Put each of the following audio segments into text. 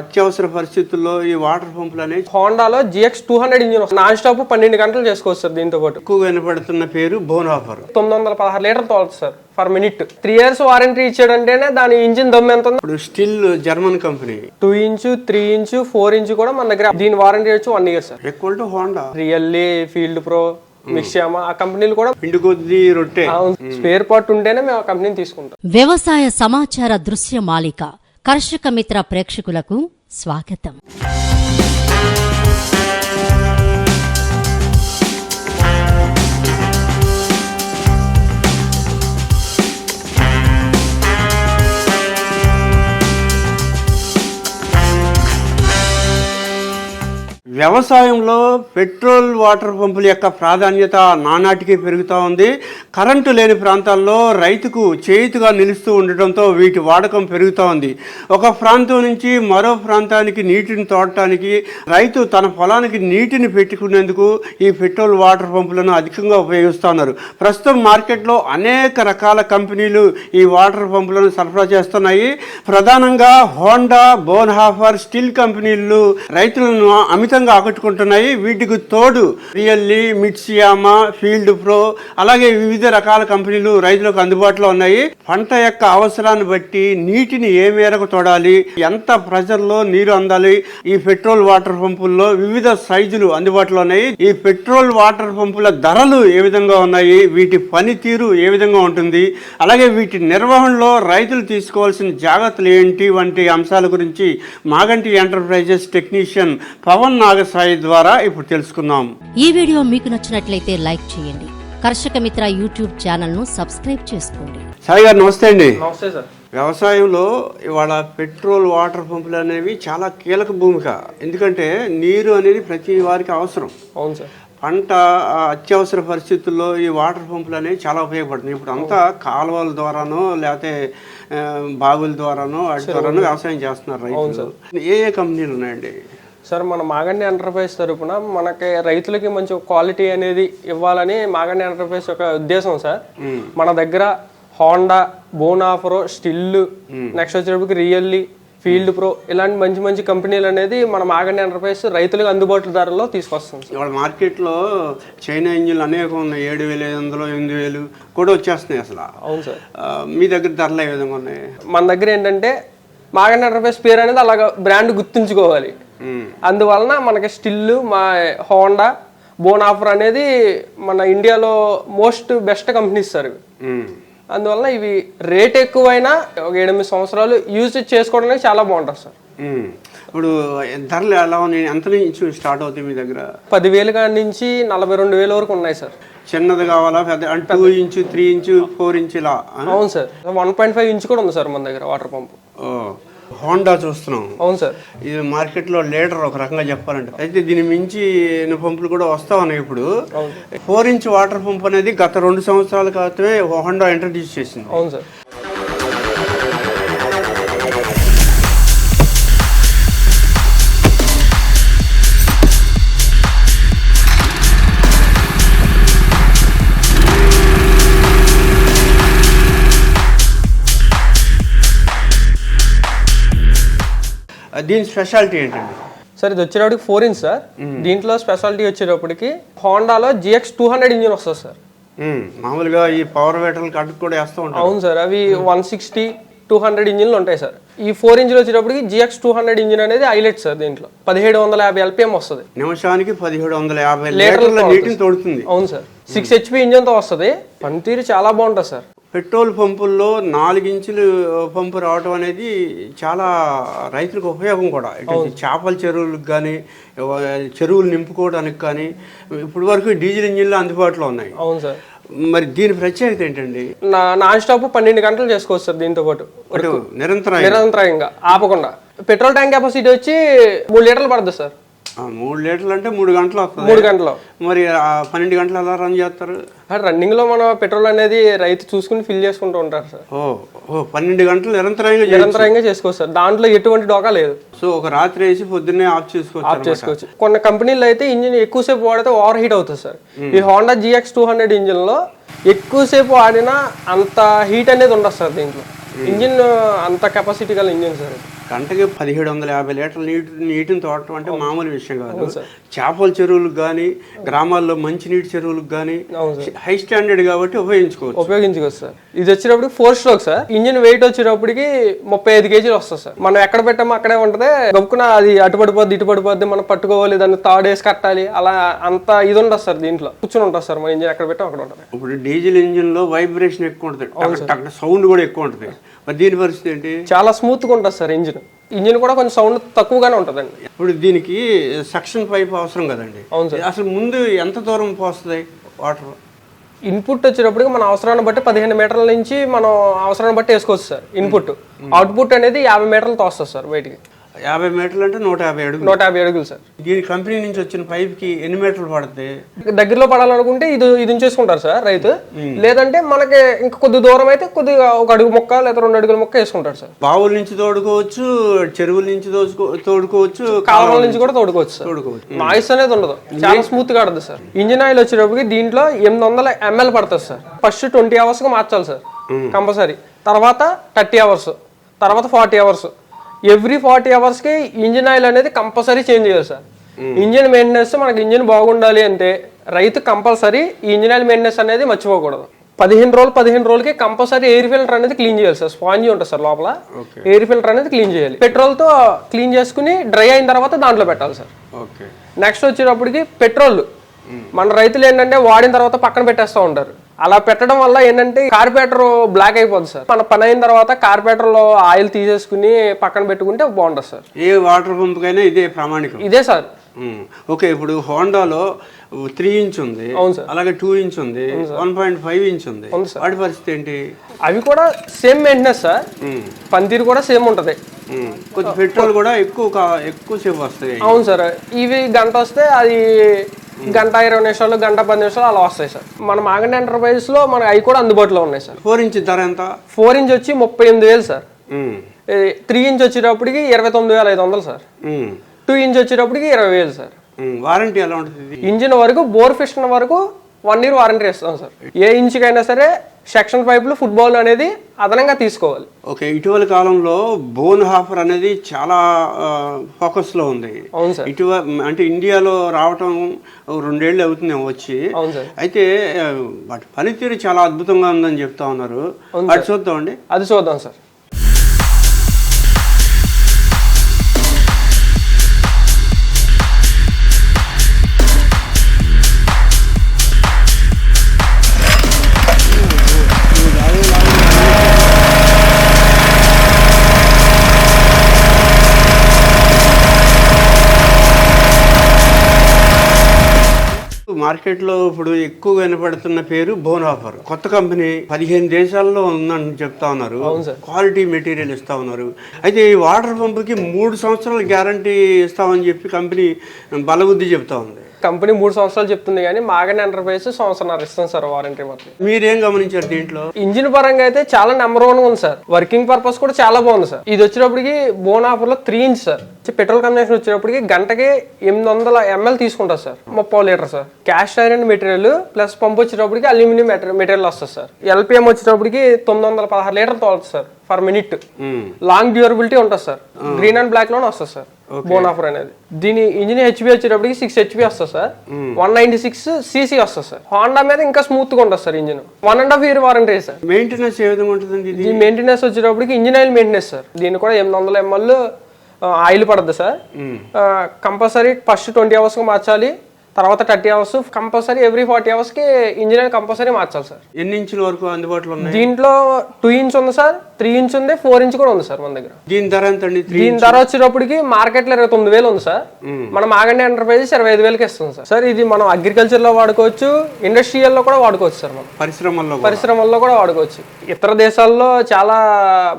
అత్యవసర పరిస్థితుల్లో ఈ వాటర్ పంపులు అనేవి హోండాలో జిఎక్స్ టూ హండ్రెడ్ ఇంజిన్ వస్తుంది. నాన్ స్టాప్ పన్నెండు గంటలు చేసుకోవచ్చు సార్ దీంతో పాటు. ఎక్కువగా వినపడుతున్న పేరు బోనాఫర్ తొమ్మిది వందల పదహారు litre తోలుతుంది sir per minute. Three years warranty ఇచ్చాడంటేనే దాని ఇంజిన్ దమ్ ఎంత ఉంది. ఇప్పుడు Stihl German company. Two inch three inch four inch కూడా మన దగ్గర దీని వారంటీ వచ్చి one year sir. Equal to Honda really field pro ఆ కంపెనీలు కూడా పిండి కొద్ది రొట్టె. స్పేర్ పార్ట్ ఉంటేనే మేము ఆ కంపెనీని తీసుకుంటాం. వ్యవసాయ సమాచార దృశ్య మాలిక. కర్షక మిత్ర ప్రేక్షకులకు స్వాగతం. వ్యవసాయంలో పెట్రోల్ వాటర్ పంపుల యొక్క ప్రాధాన్యత నానాటికి పెరుగుతూ ఉంది. కరెంటు లేని ప్రాంతాల్లో రైతుకు చేయుతుగా నిలుస్తూ ఉండటంతో వీటి వాడకం పెరుగుతూ ఉంది. ఒక ప్రాంతం నుంచి మరో ప్రాంతానికి నీటిని తోడటానికి రైతు తన పొలానికి నీటిని పెట్టుకునేందుకు ఈ పెట్రోల్ వాటర్ పంపులను అధికంగా ఉపయోగిస్తున్నారు. ప్రస్తుతం మార్కెట్లో అనేక రకాల కంపెనీలు ఈ వాటర్ పంపులను సరఫరా చేస్తున్నాయి. ప్రధానంగా హోండా బోన్హాఫర్ స్టీల్ కంపెనీలు రైతులను అమితంగా ఆకట్టుకుంటున్నాయి. వీటికి తోడు రియల్లీ మిట్సియామా ఫీల్డ్ ప్రో అలాగే వివిధ రకాల కంపెనీలు రైతులకు అందుబాటులో ఉన్నాయి. పంట యొక్క అవసరాన్ని బట్టి నీటిని ఏ మేరకు తోడాలి? ఎంత ప్రెషర్లో నీరు అందాలి? ఈ పెట్రోల్ వాటర్ పంపుల్లో వివిధ సైజులు అందుబాటులో ఉన్నాయి. ఈ పెట్రోల్ వాటర్ పంపుల ధరలు ఏ విధంగా ఉన్నాయి? వీటి పనితీరు ఏ విధంగా ఉంటుంది? అలాగే వీటి నిర్వహణలో రైతులు తీసుకోవాల్సిన జాగ్రత్తలు ఏంటి? వంటి అంశాల గురించి మాగంటి ఎంటర్ప్రైజెస్ టెక్నీషియన్ పవన్ నాగసాయి ద్వారా ఇప్పుడు తెలుసుకుందాం. ఈ వీడియో మీకు నచ్చినట్లయితే లైక్ చేయండి. కర్షక మిత్ర యూట్యూబ్ ఛానల్ను సబ్స్క్రైబ్ చేసుకోండి. సాయి గారు నమస్తే అండి. నమస్తే సార్. వ్యవసాయంలో ఇవాళ పెట్రోల్ వాటర్ పంపులు అనేవి చాలా కీలక భూమిక. ఎందుకంటే నీరు అనేది ప్రతి వారికి అవసరం. అవును సార్. పంట అత్యవసర పరిస్థితుల్లో ఈ వాటర్ పంపులు అనేవి చాలా ఉపయోగపడుతున్నాయి. ఇప్పుడు అంతా కాలువల ద్వారానో లేకపోతే బావుల ద్వారానో వాటి ద్వారానో వ్యవసాయం చేస్తున్నారు రైతులు. ఏ ఏ కంపెనీలు ఉన్నాయండి? సార్ మన మాగండి ఎంటర్ప్రైజ్ తరపున మనకి రైతులకి మంచి క్వాలిటీ అనేది ఇవ్వాలని మాగండి ఎంటర్ప్రైజ్ యొక్క ఉద్దేశం సార్. మన దగ్గర హోండా బోనాఫ్రో స్టిల్ నెక్స్ట్ వచ్చేటప్పటికి రియల్లీ ఫీల్డ్ ప్రో ఇలాంటి మంచి మంచి కంపెనీలు అనేది మన మాగండి ఎంటర్ప్రైజ్ రైతులకు అందుబాటు ధరలో తీసుకొస్తాం ఇవాళ మార్కెట్లో చైనా ఇంజిన్లు అనేకం ఉన్నాయి. ఏడు వేలు ఐదు వందలు ఎనిమిది వేలు కూడా వచ్చేస్తున్నాయి అసలు. అవును సార్. మీ దగ్గర ధరలు ఏ విధంగా ఉన్నాయి? మన దగ్గర ఏంటంటే మాగండి ఎంటర్ప్రైజ్ పేరు అనేది అలాగ బ్రాండ్ గుర్తుంచుకోవాలి. అందువలన మనకి స్టిల్ మా హోండా బోనాఫర్ అనేది మన ఇండియాలో మోస్ట్ బెస్ట్ కంపెనీస్ సార్. అందువలన ఇవి రేట్ ఎక్కువైనా ఒక ఎనిమిది సంవత్సరాలు యూజ్ చేసుకోవడానికి చాలా బాగుంటుంది సార్. ఇప్పుడు ధరలు ఎలా ఉన్నాయి? ఎంత నుంచి స్టార్ట్ అవుతాయి మీ దగ్గర? పదివేలు కాడి నుంచి నలభై రెండు వేల వరకు ఉన్నాయి సార్. చిన్నది కావాలా? పెద్ద అంటే two inch three inch four inch ఇలా? అవును sir. One point five inch కూడా ఉంది సార్ మన దగ్గర వాటర్ పంప్. హోండా చూస్తున్నాం. అవును సార్. ఇది మార్కెట్లో లీటర్ ఒక రకంగా చెప్పాలంటే. అయితే దీని మించి పంపులు కూడా వస్తా ఉన్నాయి ఇప్పుడు. ఫోర్ ఇంచ్ వాటర్ పంప్ అనేది గత రెండు సంవత్సరాల క్రితమే హోండా ఇంట్రడ్యూస్ చేసింది. అవును సార్. దీని స్పెషాలిటీ ఏంటండి? సార్ ఇది వచ్చేటప్పటికి ఫోర్ ఇంచ్ సార్. దీంట్లో స్పెషాలిటీ వచ్చేటప్పటికి హోండాలో జిఎక్స్ టూ హండ్రెడ్ ఇంజిన్ వస్తుంది సార్. మ్మ్. మామూలుగా ఈ పవర్ వేటర్లకు అడ్డు కూడా వేస్తూ ఉంటారు. అవును సార్. అవి వన్ సిక్స్టీ టూ హండ్రెడ్ ఇంజిన్లు ఉంటాయి సార్. ఈ ఫోర్ ఇంజిన్ వచ్చేటప్పటికి జిఎక్స్ టూ హండ్రెడ్ ఇంజిన్ అనేది హైలైట్ సార్ దీంట్లో. పదిహేడు వందల యాభై ఎల్పిఎం వస్తుంది. నిమిషానికి పదిహేడు వందల యాభై లీటర్ల లీటర్ల నీటిని తోడుతుంది. అవును సార్. సిక్స్ హెచ్పి ఇంజిన్తో వస్తుంది. పనితీరు చాలా బాగుంటుంది సార్. పెట్రోల్ పంపుల్లో నాలుగించులు పంపు రావడం అనేది చాలా రైతులకు ఉపయోగం కూడా. చేపల చెరువులకు కానీ చెరువులు నింపుకోవడానికి కానీ ఇప్పటి వరకు డీజిల్ ఇంజిన్లు అందుబాటులో ఉన్నాయి. అవును సార్. మరి దీని ప్రత్యేకత ఏంటండి? నా నాన్ స్టాప్ పన్నెండు గంటలు చేసుకోవచ్చు సార్ దీంతో పాటు. నిరంతరం నిరంతరంగా? ఆపకుండా. పెట్రోల్ ట్యాంక్ కెపాసిటీ వచ్చి మూడు లీటర్లు పడుతుంది సార్. మూడు లీటర్లు అంటే మూడు గంటలు వస్తుంది. మూడు గంటలు. మరి పన్నెండు గంటలు ఎలా రన్ చేస్తారు? రన్నింగ్లో మన పెట్రోల్ అనేది రైతు చూసుకుని ఫిల్ చేసుకుంటూ ఉంటారు సార్. ఓ ఓ పన్నెండు గంటలు నిరంతరంగా. నిరంతరంగా చేసుకోవచ్చు సార్ దాంట్లో ఎటువంటి డోకా లేదు. సో ఒక రాత్రి వేసి పొద్దున్నే ఆఫ్ చేసుకోవచ్చు ఆఫ్ చేసుకోవచ్చు. కొన్ని కంపెనీలు అయితే ఇంజిన్ ఎక్కువసేపు వాడితే ఓవర్ హీట్ అవుతుంది సార్. ఈ హోండా జిఎక్స్ టూ హండ్రెడ్ ఇంజిన్లో ఎక్కువసేపు వాడినా అంత హీట్ అనేది ఉండదు సార్ దీంట్లో. ఇంజిన్ అంత కెపాసిటీ గల ఇంజిన్ సార్ గంటకి పదిహేడు వందల యాభై లీటర్ల నీటి నీటిని తోడటం అంటే మామూలు విషయం కాదు. చేపల చెరువులకు కానీ గ్రామాల్లో మంచినీటి చెరువులకు కానీ హై స్టాండర్డ్ కాబట్టి ఉపయోగించుకోవచ్చు. ఉపయోగించుకోవచ్చు సార్. ఇది వచ్చేటప్పుడు four stroke sir. Engine weight వచ్చేటప్పటికి ముప్పై ఐదు కేజీలు వస్తుంది సార్. మనం ఎక్కడ పెట్టామో అక్కడే ఉంటది. గబుకున అది అటు పడిపోద్ది ఇటు పడిపోద్ది మనం పట్టుకోవాలి దాన్ని తాడేసి కట్టాలి. అలా అంత ఇది ఉండదు సార్ దీంట్లో. కూర్చొని ఉంటుంది సార్ మన ఇంజిన్ ఎక్కడ పెట్టాం అక్కడ ఉంటుంది. ఇప్పుడు డీజిల్ ఇంజిన్లో వైబ్రేషన్ ఎక్కువ ఉంటుంది. సౌండ్ కూడా ఎక్కువ ఉంటుంది. మరి దీని పరిస్థితి ఏంటి? చాలా స్మూత్గా ఉంటుంది సార్ ఇంజిన్. ఇంజిన్ కూడా కొంచెం సౌండ్ తక్కువగానే ఉంటుందండి. ఇప్పుడు దీనికి సక్షన్ పైప్ అవసరం కదండి. అవును సార్. అసలు ముందు ఎంత దూరం పోస్తుంది వాటర్? ఇన్పుట్ వచ్చేటప్పటికి మన అవసరాన్ని బట్టి పదిహేను మీటర్ల నుంచి మనం అవసరాన్ని బట్టి వేసుకోవచ్చు సార్ ఇన్పుట్. అవుట్పుట్ అనేది యాభై మీటర్లతో వస్తుంది సార్ బయటికి యాభై మీటర్లు అంటే నూట యాభై అడుగులు. నూట యాభై అడుగులు సార్. దీని కంపెనీ నుంచి వచ్చిన పైప్కి ఎన్ని మీటర్లు పడుతుంది దగ్గరలో పడాలనుకుంటే ఇది ఇది ఉంచేసుకుంటారు సార్ రైతు. లేదంటే మనకి ఇంకా కొద్ది దూరం అయితే కొద్దిగా ఒక అడుగు మొక్క లేదా రెండు అడుగుల మొక్క వేసుకుంటారు సార్. బావుల నుంచి తోడుకోవచ్చు చెరువుల నుంచి తోడుకోవచ్చు కాలువల నుంచి కూడా తోడుకోవచ్చు తోడుకోవచ్చు. నాయిస్ అనేది ఉండదు. చాలా స్మూత్గా ఆడుతుంది సార్. ఇంజిన్ ఆయిల్ వచ్చేటప్పటికి దీంట్లో ఎనిమిది వందల ఎంఎల్ పడుతుంది సార్. ఫస్ట్ ట్వంటీ అవర్స్గా మార్చాలి సార్. కంపల్సరీ. తర్వాత థర్టీ అవర్స్. తర్వాత ఫార్టీ అవర్స్. ఎవ్రీ ఫార్టీ అవర్స్కి ఇంజిన్ ఆయిల్ అనేది కంపల్సరీ చేంజ్ చేయాలి సార్. ఇంజిన్ మెయింటెనెన్స్ మనకి ఇంజిన్ బాగుండాలి అంటే రైతు కంపల్సరీ ఈ ఇంజిన్ ఆయిల్ మెయింటెనెన్స్ అనేది మర్చిపోకూడదు. పదిహేను రోజులు పదిహేను రోజులకి కంపల్సరీ ఎయిర్ ఫిల్టర్ అనేది క్లీన్ చేయాలి సార్. స్పాంజీ ఉంటుంది సార్ లోపల. ఎయిర్ ఫిల్టర్ అనేది క్లీన్ చేయాలి. పెట్రోల్తో క్లీన్ చేసుకుని డ్రై అయిన తర్వాత దాంట్లో పెట్టాలి సార్. నెక్స్ట్ వచ్చేటప్పటికి పెట్రోల్. మన రైతులు ఏంటంటే వాడిన తర్వాత పక్కన పెట్టేస్తూ ఉంటారు. అలా పెట్టడం వల్ల ఏంటంటే కార్పొరేటర్ బ్లాక్ అయిపోతుంది సార్. మన పని అయిన తర్వాత కార్పొరేటర్లో ఆయిల్ తీసేసుకుని పక్కన పెట్టుకుంటే బాగుంటుంది సార్. ఏ వాటర్ పంప్ కైనా ఇదే ప్రామాణికం. ఇదే సార్. ఓకే ఇప్పుడు హోండాలో త్రీ ఇంచ్ ఉంది. అవును సార్. అలాగే టూ ఇంచ్ ఉంది. వన్ పాయింట్ ఫైవ్ ఇంచ్ ఉంది. వాటి పరిస్థితి ఏంటి? అవి కూడా సేమ్ మెయింటెనెన్స్ సార్. పనితీరు కూడా సేమ్ ఉంటది. కొంచెం పెట్రోల్ కూడా ఎక్కువ ఎక్కువ సేపు వస్తాయి. అవును సార్. ఇవి గంట వస్తే అది గంట ఇరవై నిమిషాలు గంట పది నిమిషాలు అలా వస్తాయి సార్. మన మాగండి ఎంటర్ప్రైజెస్లో మనకి అవి కూడా అందుబాటులో ఉన్నాయి సార్. ఫోర్ ఇంచ్ ధర ఎంత? ఫోర్ ఇంచ్ వచ్చి ముప్పై ఎనిమిది వేలు సార్. త్రీ ఇంచ్ వచ్చేటప్పటికి ఇరవై తొమ్మిది వేల ఐదు వందలు సార్. టూ ఇంచ్ వచ్చేటప్పటికి ఇరవై వేలు సార్. వారంటీ ఎలా ఉంటుంది? ఇంజిన్ వరకు బోర్ ఫిషన్ వరకు వన్ ఇయర్ వారంటీ ఇస్తాం సార్. ఏ ఇంచుకైనా సరే సెక్షన్ పైపులు ఫుట్బాల్ అనేది అదనంగా తీసుకోవాలి. ఓకే ఇటీవల కాలంలో బోన్ హాఫర్ అనేది చాలా ఫోకస్లో ఉంది. ఇటీవల అంటే ఇండియాలో రావటం రెండేళ్ళు అవుతుంది వచ్చి. అయితే వాటి పనితీరు చాలా అద్భుతంగా ఉందని చెప్తా ఉన్నారు. వాటి చూద్దామండి. అది చూద్దాం సార్. మార్కెట్లో ఇప్పుడు ఎక్కువగా వినపడుతున్న పేరు బోన్ ఆఫర్ కొత్త కంపెనీ పదిహేను దేశాల్లో ఉందని చెప్తా ఉన్నారు. క్వాలిటీ మెటీరియల్ ఇస్తా ఉన్నారు. అయితే ఈ వాటర్ పంపుకి మూడు సంవత్సరాల గ్యారంటీ ఇస్తామని చెప్పి కంపెనీ బలబుద్ధి చెప్తా ఉంది. కంపెనీ మూడు సంవత్సరాలు చెప్తుంది కానీ మాగన్ ఎంటర్ప్రైజ్ సంవత్సరం ఇస్తాం సార్ వారంటీ మాత్రం. మీరేం గమనించారు దీంట్లో? ఇంజిన్ పరంగా అయితే చాలా నెంబర్ వన్ ఉంది సార్. వర్కింగ్ పర్పస్ కూడా చాలా బాగుంది సార్. ఇది వచ్చేటప్పటికి బోన్ ఆఫర్లో three inch sir. Petrol consumption వచ్చేటప్పటికి గంటకి ఎనిమిది వందల ఎంఎల్ తీసుకుంటారు సార్. ముప్పై litre sir. Cast iron material plus pump వచ్చేటప్పటికి అల్యూమినియం మెటీరియల్ వస్తుంది సార్. ఎల్పిఎం వచ్చేటప్పటికి తొమ్మిది వందల పదహారు litre తోలుతుంది sir per minute. Long durability ఉంటుంది సార్. గ్రీన్ అండ్ బ్లాక్లోనే వస్తుంది సార్. బోన్ ఆఫర్ అనేది. దీని ఇంజిన్ హెచ్పి వచ్చేటప్పటికి సిక్స్ హెచ్పి వస్తుంది sir. One ninety six CC వస్తుంది సార్. హోండా మీద ఇంకా స్మూత్గా ఉంటుంది sir engine. One and half year warranty sir. Maintenance ఏ విధంగా ఉంటుందండి ఇది? ఇది మెయింటెనెన్స్ వచ్చేటప్పటికి ఇంజిన్ ఆయిల్ మెయింటెనెన్స్ సార్. దీని కూడా ఎనిమిది వందల ఎంఎల్ ఆయిల్ పడుతుంది సార్. కంపల్సరీ ఫస్ట్ ట్వంటీ అవర్స్కి మార్చాలి. తర్వాత thirty hours compulsory every forty అవర్స్కి ఇంజిన్ కంపల్సరీ మార్చాలి సార్. ఎన్ని ఇంచుల వరకు అందుబాటులో ఉన్నాయి? దీంట్లో టూ ఇంచ్ ఉంది సార్ త్రీ ఇంచ్ ఉంది ఫోర్ ఇంచ్ కూడా ఉంది సార్ మన దగ్గర. దీని ధర ఎంత అండి త్రీ దీని ధర వచ్చేటప్పటికి మార్కెట్లో ఇరవై తొమ్మిది వేలు ఉంది సార్. మనం ఆగండి ఎంటర్ప్రైజెస్ ఇరవై ఐదు వేలకి ఇస్తుంది సార్. సార్ ఇది మనం అగ్రికల్చర్లో వాడుకోవచ్చు ఇండస్ట్రియల్లో కూడా వాడుకోవచ్చు సార్ మనం. పరిశ్రమల్లో కూడా. పరిశ్రమల్లో కూడా వాడుకోవచ్చు. ఇతర దేశాల్లో చాలా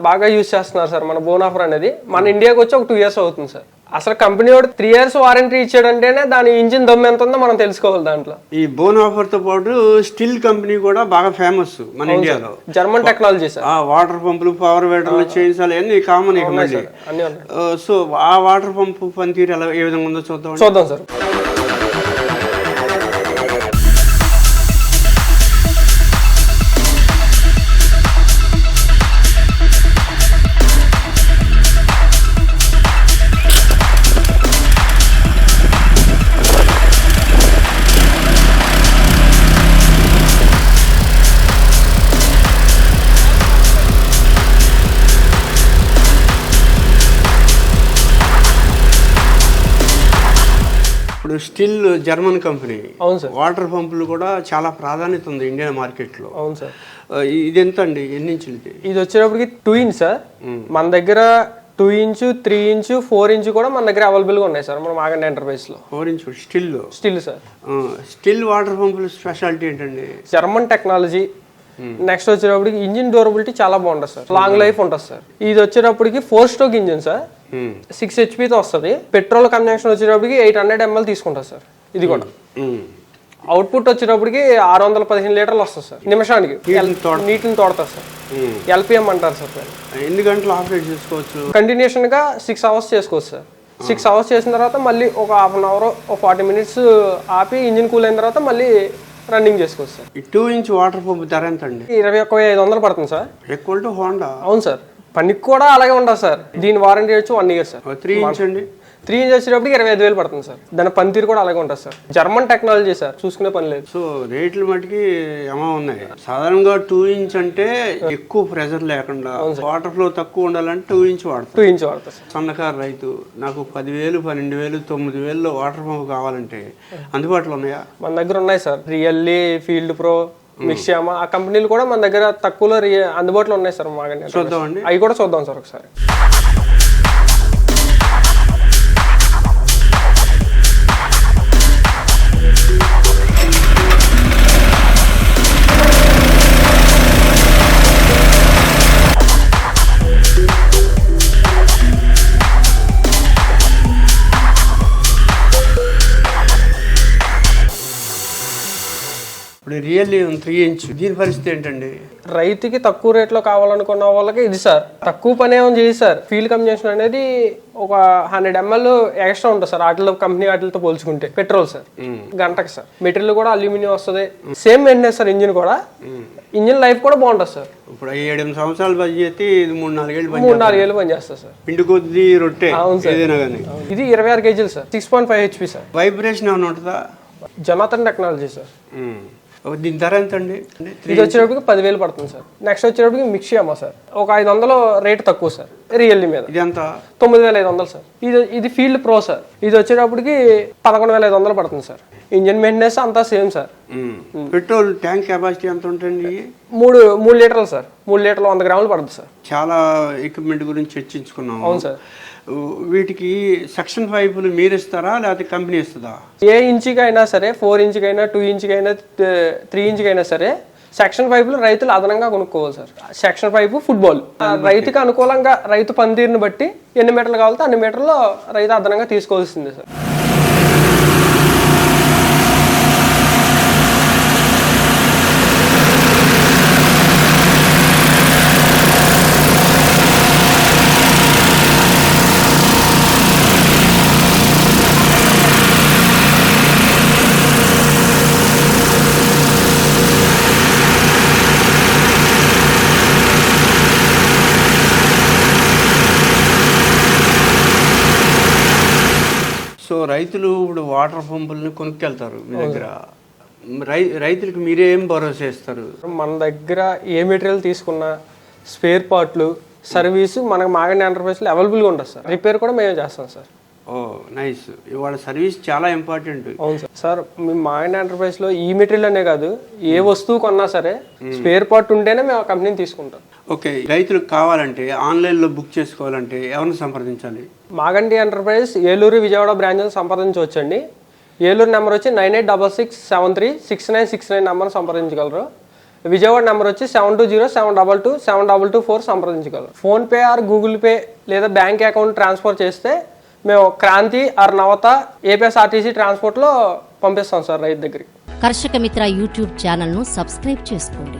బాగా యూజ్ చేస్తున్నారు సార్ మన బోన్ ఆఫర్ అనేది. మన ఇండియాకి వచ్చి ఒక టూ ఇయర్స్ అవుతుంది సార్. అసలు కంపెనీ వాడు త్రీ ఇయర్స్ వారంటీ ఇచ్చాడంటేనే దాని ఇంజిన్ దమ్ ఎంత ఉందో మనం తెలుసుకోవాలి దాంట్లో. ఈ బోన్ ఆఫర్తో పాటు స్టీల్ కంపెనీ కూడా బాగా ఫేమస్ మన ఇండియాలో. German technology sir. ఆ వాటర్ పంపులు పవర్ వేటర్లు చైన్స్ అన్ని కామన్ ఇక మళ్ళీ. సో ఆ వాటర్ పంపు పనితీరు ఎలా ఏ విధంగా ఉందో చూద్దాం చూద్దాం సార్. ఇప్పుడు స్టిల్ జర్మన్ కంపెనీ. అవును సార్. వాటర్ పంపులు కూడా చాలా ప్రాధాన్యత ఉంది ఇండియన్ మార్కెట్లో. అవును సార్. ఇది ఎంత అండి ఎన్ని ఇంచులు ఇది వచ్చేటప్పటికి టూ ఇంచ్ సార్. మన దగ్గర two inch three inch four inch కూడా మన దగ్గర అవైలబుల్గా ఉన్నాయి సార్. మన Magandi ఎంటర్ప్రైజ్లో four inch Stihl? Stihl sir. Stihl water పంపుల speciality ఏంటండి? జర్మన్ టెక్నాలజీ నెక్స్ట్ వచ్చేటప్పటికి ఇంజిన్ డ్యూరబిలిటీ చాలా బాగుంటుంది సార్. లాంగ్ లైఫ్ ఉంటుంది సార్. ఇది వచ్చేటప్పటికి four stroke engine sir. Six హెచ్పితో వస్తుంది. పెట్రోల్ కన్జంక్షన్ వచ్చేటప్పటికి ఎయిట్ హండ్రెడ్ ఎంఎల్ తీసుకుంటుంది సార్. ఇది కూడా. అవుట్పుట్ వచ్చేటప్పటికి ఆరు వందల పదిహేను లీటర్లు వస్తుంది సార్. నిమిషానికి. నీటిని తోడతారు. సార్. ఎల్పిఎం అంటారు సార్. ఎన్ని గంటలు ఆపరేట్ చేసుకోవచ్చు? కంటిన్యూషన్గా సిక్స్ అవర్స్ చేసుకోవచ్చు సార్. సిక్స్ అవర్స్ చేసిన తర్వాత మళ్ళీ ఒక హాఫ్ అన్ అవర్ ఒక ఫార్టీ మినిట్స్ ఆపి ఇంజిన్ కూల్ అయిన తర్వాత మళ్ళీ రన్నింగ్ చేసుకోవచ్చు సార్. ఈ టూ ఇంచ్ వాటర్ పంప్ ధర ఎంత అండి ఇరవై ఒక్క ఐదు వందలు పడుతుంది సార్. ఈక్వల్ టు హోండా అవును సార్. పనికి కూడా అలాగే ఉంటుంది సార్. దీని వారంటీ వచ్చి one year sir. Three inch అండి? త్రీ ఇంచ్ వచ్చేటప్పటికి ఇరవై ఐదు వేలు పడుతుంది సార్. దాని పనితీరు కూడా అలాగే ఉంటుంది సార్. జర్మన్ టెక్నాలజీ సార్ చూసుకునే పని లేదు. సో రేట్లు మటుకి ఏమో ఉన్నాయి. సాధారణంగా టూ ఇంచ్ అంటే ఎక్కువ ప్రెజర్ లేకుండా వాటర్ ఫ్లో తక్కువ ఉండాలంటే టూ ఇంచ్ వాడతాం టూ ఇంచ్ వాడుతుంది సార్. సన్నకారు రైతు నాకు పదివేలు పన్నెండు వేలు తొమ్మిది వేలు వాటర్ పంప్ కావాలంటే అందుబాటులో ఉన్నాయా? మన దగ్గర ఉన్నాయి సార్. రియల్లీ ఫీల్డ్ ప్రో మిక్సియామా ఆ కంపెనీలు కూడా మన దగ్గర తక్కువలో అందుబాటులో ఉన్నాయి సార్ మాగండి చూద్దామండి. అవి కూడా చూద్దాం సార్ ఒకసారి. ఇప్పుడు రియల్లీ త్రీ ఇంచ్ దీని పరిస్థితి ఏంటండి? రైతుకి తక్కువ రేట్లో కావాలనుకున్న వాళ్ళకి ఇది సార్. తక్కువ పని ఏమో చేయి సార్. ఫీల్ కంజంక్షన్ అనేది ఒక హండ్రెడ్ ఎంఎల్ ఎక్స్ట్రా ఉంటుంది సార్. వాటిలో కంపెనీ వాటితో పోల్చుకుంటే. Petrol sir. గంటకి సార్. మెటీరియల్ కూడా అల్యూమినియం వస్తుంది. సేమ్ మెయింటెనెన్స్ సార్ ఇంజిన్ కూడా. ఇంజిన్ లైఫ్ కూడా బాగుంటుంది సార్. ఇప్పుడు ఏడు సంవత్సరాలు పని చేస్తే ఇది మూడు నాలుగేళ్ళు పని మూడు నాలుగేళ్ళు పని చేస్తుంది సార్. పిండి కొద్ది రొట్టె అవును సార్. ఏదైనా కానీ. ఇది ఇరవై ఆరు కేజీలు sir. Six point five HP sir. Vibration ఏమైనా ఉంటుందా? జనాతన్ టెక్నాలజీ సార్. దీని ధర ఎంత అండి ఇది వచ్చేటప్పటికి పదివేలు పడుతుంది సార్. నెక్స్ట్ వచ్చేటప్పటికి మిక్సీ అమ్మ సార్. ఒక ఐదు వందలు రేట్ తక్కువ సార్. రియల్లీ మీద. ఇది ఎంత తొమ్మిది వేల ఐదు వందలు సార్. ఇది ఇది ఫీల్డ్ ప్రో సార్. ఇది వచ్చేటప్పటికి పదకొండు వేల ఐదు వందలు పడుతుంది సార్. ఇంజిన్ మెయింటెనెన్స్ అంతా same sir. Petrol tank capacity ఎంత ఉంటుంది మూడు మూడు లీటర్లు సార్. మూడు లీటర్లు వంద గ్రాములు పడుతుంది సార్. చాలా ఎక్విప్మెంట్ గురించి చర్చించుకున్నాం అవును సార్. వీటికి సెక్షన్ పైపులు మీరు ఇస్తారా? లేకపోతే కంపెనీ ఇస్తుందా? ఏ ఇంచుకి అయినా సరే ఫోర్ ఇంచుకి అయినా టూ ఇంచుకి అయినా త్రీ ఇంచుకి అయినా సరే సెక్షన్ పైపులు రైతులు అదనంగా కొనుక్కోవాలి సార్. సెక్షన్ పైపు ఫుట్బాల్ రైతుకి అనుకూలంగా రైతు పనితీరుని బట్టి ఎన్ని మీటర్లు కావాలితే అన్ని మీటర్లు రైతు అదనంగా తీసుకోవాల్సిందే సార్ సో రైతులు ఇప్పుడు వాటర్ పంపుల్ని కొనుక్కెళ్తారు మీ దగ్గర. రై రైతులకు మీరేం భరోసా ఇస్తారు? మన దగ్గర ఏ మెటీరియల్ తీసుకున్నా స్పేర్ పార్ట్లు సర్వీసు మనకు మాగండి ఎంటర్ప్రైజ్లో అవైలబుల్గా ఉంటుంది సార్. రిపేర్ కూడా మేమే చేస్తాం సార్. Oh nice. ఇవాళ సర్వీస్ చాలా ఇంపార్టెంట్. అవును సార్. సార్ మీ మాగండి ఎంటర్ప్రైజ్లో ఈ మెటీరియల్ అనే కాదు ఏ వస్తువు కొన్నా సరే స్పేర్ పార్ట్ ఉంటేనే మేము ఆ కంపెనీని తీసుకుంటాం. ఓకే రైతులకు కావాలంటే ఆన్లైన్లో బుక్ చేసుకోవాలంటే ఎవరిని సంప్రదించాలి? మాగండి ఎంటర్ప్రైజ్ ఏలూరు విజయవాడ బ్రాంచ్ సంప్రదించవచ్చండి. ఏలూరు నెంబర్ వచ్చి nine eight double six seven three six nine six nine number సంప్రదించగలరు. విజయవాడ నెంబర్ వచ్చి seven two zero seven double two seven double two four సంప్రదించగలరు. ఫోన్పే ఆర్ గూగుల్ పే లేదా బ్యాంక్ అకౌంట్ ట్రాన్స్ఫర్ చేస్తే మేము Kranti or Navata APSRTC ట్రాన్స్పోర్ట్లో పంపిస్తాం sir రైతు దగ్గరికి. కర్షక మిత్ర యూట్యూబ్ ఛానల్ను సబ్స్క్రైబ్ చేసుకోండి.